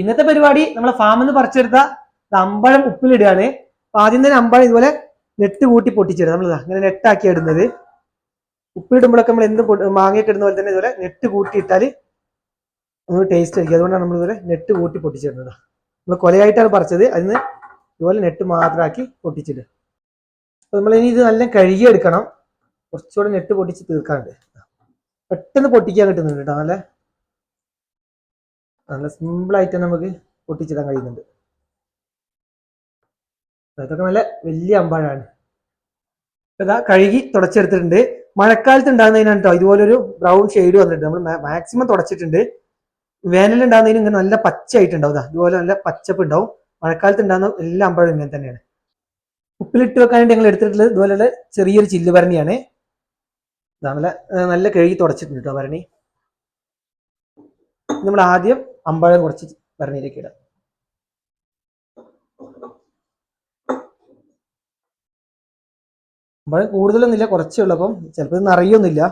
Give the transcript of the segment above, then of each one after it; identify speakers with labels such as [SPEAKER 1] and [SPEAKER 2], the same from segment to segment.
[SPEAKER 1] ഇന്നത്തെ പരിപാടി നമ്മൾ ഫാമിൽ നിന്ന് പറിച്ചെടുത്ത അമ്പഴം ഉപ്പിലിടുകയാണ്. അപ്പൊ ആദ്യം തന്നെ അമ്പഴം ഇതുപോലെ നെട്ട് കൂട്ടി പൊട്ടിച്ചിടുക. നമ്മൾ ഇങ്ങനെ നെട്ടാക്കി ഇടുന്നത്. ഉപ്പിലിടുമ്പോഴൊക്കെ നമ്മൾ എന്ത് മാങ്ങയൊക്കെ ഇടുന്ന പോലെ തന്നെ ഇതുപോലെ നെട്ട് കൂട്ടിയിട്ടാൽ നമുക്ക് ടേസ്റ്റ് ആയിരിക്കും. അതുകൊണ്ടാണ് നമ്മൾ ഇതുപോലെ നെട്ട് കൂട്ടി പൊട്ടിച്ചിടുന്നത്. നമ്മൾ കൊലയായിട്ടാണ് പറിച്ചത്. അതിന് ഇതുപോലെ നെട്ട് മാത്രമാക്കി പൊട്ടിച്ചിടുക. അപ്പൊ നമ്മൾ ഇനി ഇത് നല്ല കഴുകി എടുക്കണം കുറച്ചുകൂടെ നെട്ട് പൊട്ടിച്ച് തീർക്കാനുണ്ട്. പെട്ടെന്ന് പൊട്ടിക്കാൻ കിട്ടുന്നുണ്ട് കേട്ടോ. നല്ല നല്ല സിമ്പിൾ ആയിട്ട് നമുക്ക് പൊട്ടിച്ചിടാൻ കഴിയുന്നുണ്ട്. അതൊക്കെ നല്ല വലിയ അമ്പാഴാണ്. ഇതാ കഴുകി തുടച്ചെടുത്തിട്ടുണ്ട്. മഴക്കാലത്ത് ഉണ്ടാകുന്നതിനാണ് കേട്ടോ ഇതുപോലൊരു ബ്രൗൺ ഷെയ്ഡ് വന്നിട്ടുണ്ട്. നമ്മൾ മാക്സിമം തുടച്ചിട്ടുണ്ട്. വേനൽ ഉണ്ടാകുന്നതിന് ഇങ്ങനെ നല്ല പച്ചയായിട്ടുണ്ടാവും. ഇതാ ഇതുപോലെ നല്ല പച്ചപ്പ് ഉണ്ടാവും. മഴക്കാലത്ത് ഉണ്ടാകുന്ന എല്ലാ അമ്പഴം ഇങ്ങനെ തന്നെയാണ്. ഉപ്പിലിട്ട് വെക്കാനായിട്ട് ഞങ്ങൾ എടുത്തിട്ടുള്ളത് ഇതുപോലെയുള്ള ചെറിയൊരു ചില്ല് ഭരണിയാണ്. നല്ല നല്ല കഴുകി തുടച്ചിട്ടുണ്ട് കേട്ടോ ഭരണി. നമ്മൾ ആദ്യം അമ്പഴം കുറച്ച് പറഞ്ഞിരിക്കുക അമ്പഴം കൂടുതലൊന്നുമില്ല കുറച്ചേ ഉള്ളൂ. അപ്പം ചിലപ്പോൾ ഇതൊന്നും അറിയൊന്നുമില്ല.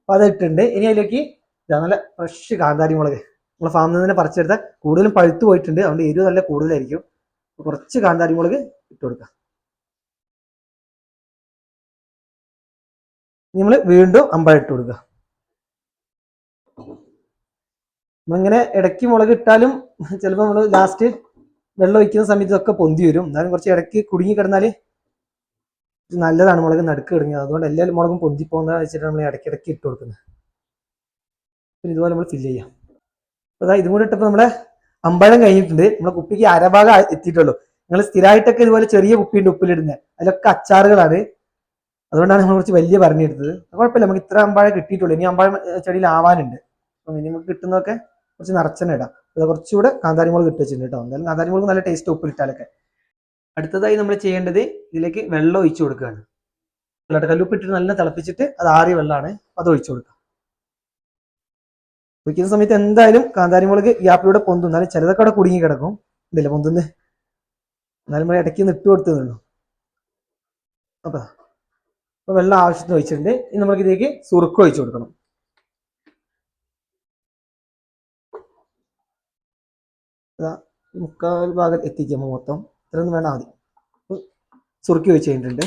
[SPEAKER 1] അപ്പം അത് ഇട്ടിട്ടുണ്ട് ഇനി അതിലേക്ക് നല്ല ഫ്രഷ് കാന്താരി മുളക്. നമ്മളെ ഫാമിൽ നിന്ന് തന്നെ പറിച്ചെടുത്ത കൂടുതലും പഴുത്തു പോയിട്ടുണ്ട്. അതുകൊണ്ട് എരിവ് നല്ല കൂടുതലായിരിക്കും. കുറച്ച് കാന്താരി മുളക് ഇട്ട് കൊടുക്കാം. നമ്മൾ വീണ്ടും അമ്പഴം ഇട്ട് കൊടുക്കുക. നമ്മളിങ്ങനെ ഇടയ്ക്ക് മുളക് ഇട്ടാലും ചിലപ്പോൾ നമ്മൾ ലാസ്റ്റ് വെള്ളം ഒഴിക്കുന്ന സമയത്ത് ഇതൊക്കെ പൊന്തി വരും. എന്നാലും കുറച്ച് ഇടയ്ക്ക് കുടുങ്ങി കിടന്നാൽ നല്ലതാണ് മുളക് നടുക്ക് കിടങ്ങിയത് അതുകൊണ്ട് എല്ലാ മുളകും പൊന്തി പോകുന്ന വെച്ചിട്ട് നമ്മൾ ഇടയ്ക്കിടയ്ക്ക് ഇട്ട് കൊടുക്കുന്നത്. പിന്നെ ഇതുപോലെ നമ്മൾ ഫില്ല് ചെയ്യാം. അതാ ഇതും കൂടെ ഇട്ടപ്പോൾ നമ്മളെ അമ്പഴം കഴിഞ്ഞിട്ടുണ്ട്. നമ്മുടെ കുപ്പിക്ക് അരഭാഗം എത്തിയിട്ടുള്ളൂ. നിങ്ങൾ സ്ഥിരമായിട്ടൊക്കെ ഇതുപോലെ ചെറിയ കുപ്പിയുണ്ട് ഉപ്പിലിടുന്നത് അതിലൊക്കെ അച്ചാറുകളാണ്. അതുകൊണ്ടാണ് നമ്മൾ കുറച്ച് വലിയ പറഞ്ഞെടുത്തത് കുഴപ്പമില്ല. നമുക്ക് ഇത്ര അമ്പാഴം കിട്ടിയിട്ടുള്ളൂ. ഇനി അമ്പാഴം ചെടിയിൽ ആവാനുണ്ട്. അപ്പം ഇനി നമുക്ക് കിട്ടുന്നതൊക്കെ കുറച്ച് നിറച്ചെണ്ണ ഇടാം. അത് കുറച്ചുകൂടെ കാന്താരി മുളക് ഇട്ട് വെച്ചിട്ടുണ്ട് കേട്ടോ. എന്തായാലും കാന്താരി മുളക് നല്ല ടേസ്റ്റ് ഉപ്പിലിട്ടാലൊക്കെ അടുത്തതായി നമ്മൾ ചെയ്യേണ്ടത് ഇതിലേക്ക് വെള്ളം ഒഴിച്ചു കൊടുക്കുകയാണ്. കല്ലുപ്പ് ഇട്ടിട്ട് നല്ല തിളപ്പിച്ചിട്ട് അത് ആറിയ വെള്ളമാണ് അത് ഒഴിച്ചു കൊടുക്കുക. ഒഴിക്കുന്ന സമയത്ത് എന്തായാലും കാന്താരി മുളക് ഗ്യാപ്പിലൂടെ പൊന്തും. എന്നാലും ചിലതൊക്കെ അവിടെ കുടുങ്ങി കിടക്കും. ഇല്ല പൊന്തുന്ന്? എന്നാലും ഇടയ്ക്ക് ഒന്ന് ഇട്ട് കൊടുത്തതുള്ളൂ അപ്പൊ അപ്പൊ വെള്ളം ആവശ്യത്തിന് ഒഴിച്ചിട്ടുണ്ട്. ഇനി നമുക്ക് ഇതിലേക്ക് സുറുക്കം ഒഴിച്ചു കൊടുക്കണം. ഇതാ മുക്കാൽ ഭാഗം എത്തിക്കാം മൊത്തം ഇത്രയൊന്നും വേണം ആദ്യം സുറുക്കി വെച്ച് കഴിഞ്ഞിട്ടുണ്ട്.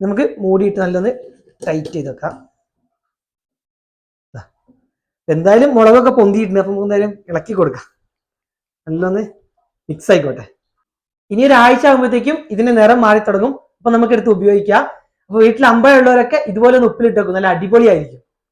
[SPEAKER 1] നമുക്ക് മൂടിയിട്ട് നല്ലൊന്ന് ടൈറ്റ് ചെയ്ത് വെക്കാം. എന്തായാലും മുളകൊക്കെ പൊന്തിയിട്ടുണ്ട് അപ്പം എന്തായാലും ഇളക്കി കൊടുക്കാം. നല്ലൊന്ന് മിക്സ് ആയിക്കോട്ടെ. ഇനി ഒരാഴ്ച ആകുമ്പോഴത്തേക്കും ഇതിന്റെ നിറം മാറി തുടങ്ങും അപ്പൊ നമുക്ക് എടുത്ത് ഉപയോഗിക്കാം. അപ്പൊ വീട്ടിൽ അമ്പഴമുള്ളവരൊക്കെ ഇതുപോലെ ഒന്ന് ഉപ്പിലിട്ട് വെക്കും നല്ല അടിപൊളിയായിരിക്കും.